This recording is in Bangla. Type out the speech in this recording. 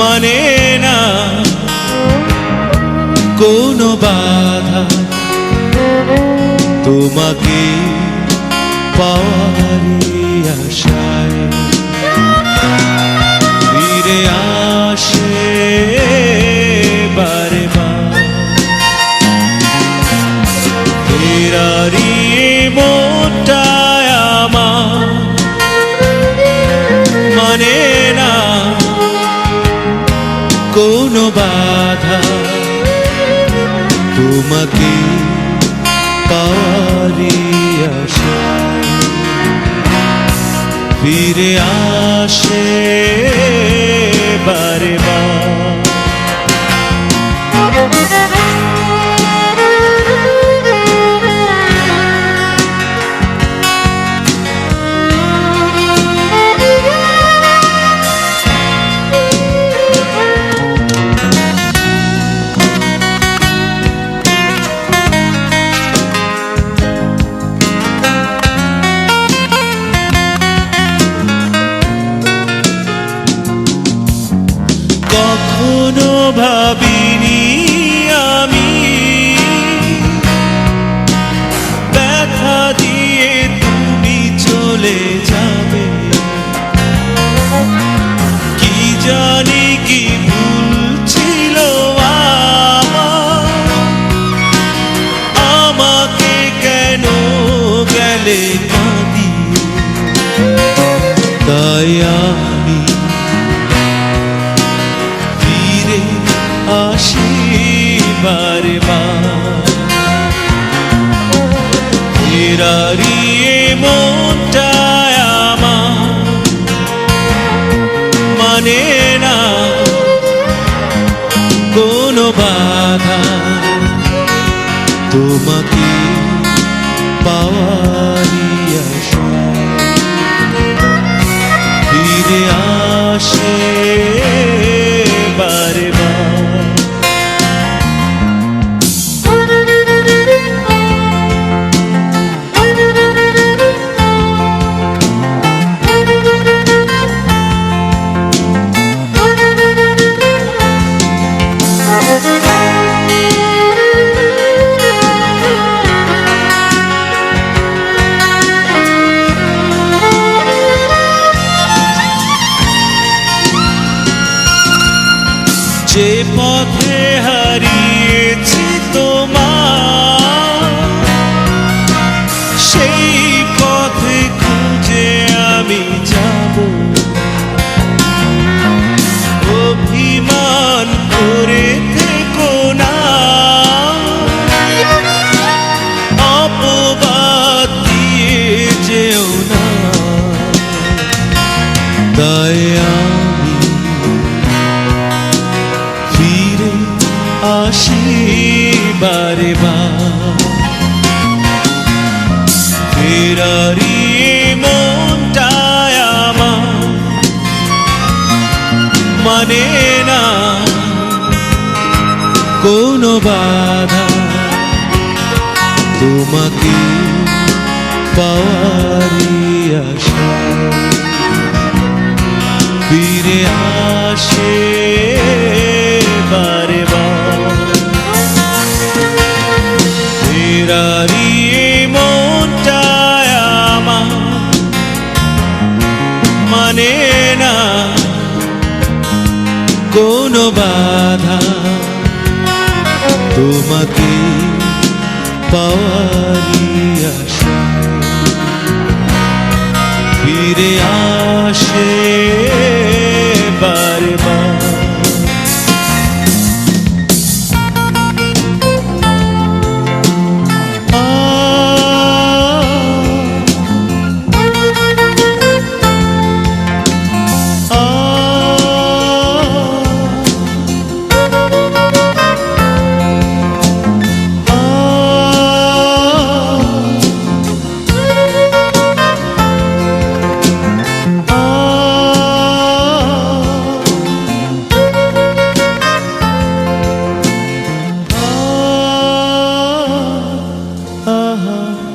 মানে না কোনো বাধা তোমাকে পাওয়ারি আশায় কোনো বাধা তোমাকে পাওয়ারি আশা। ফিরে আসে বারে বার কখনো ভাবিনি আমি। ব্যথা দিয়ে তুমি চলে যাবে। কি জানি কি ভুল ছিল আমাকে কেন গেলে কাঁদিয়ে? তাই ফেরারি এ যে পথে হারিয়েছি তোমার সেই পথে খুঁজে আমি যাব। অভিমান করে থেকো না। অপবাদ দিয়ে যেও না। তাই বারে বার ফেরারি মনটায় আমার মানে না কোনো বাধা। তোমাকে পাওয়ারি আশা। ফিরে আসে বারে হারারিয়ে মনটায় আমার। মানে না কোনো বাধা। তোমাকে পাওয়ারি আশা। ফিরে আসে love.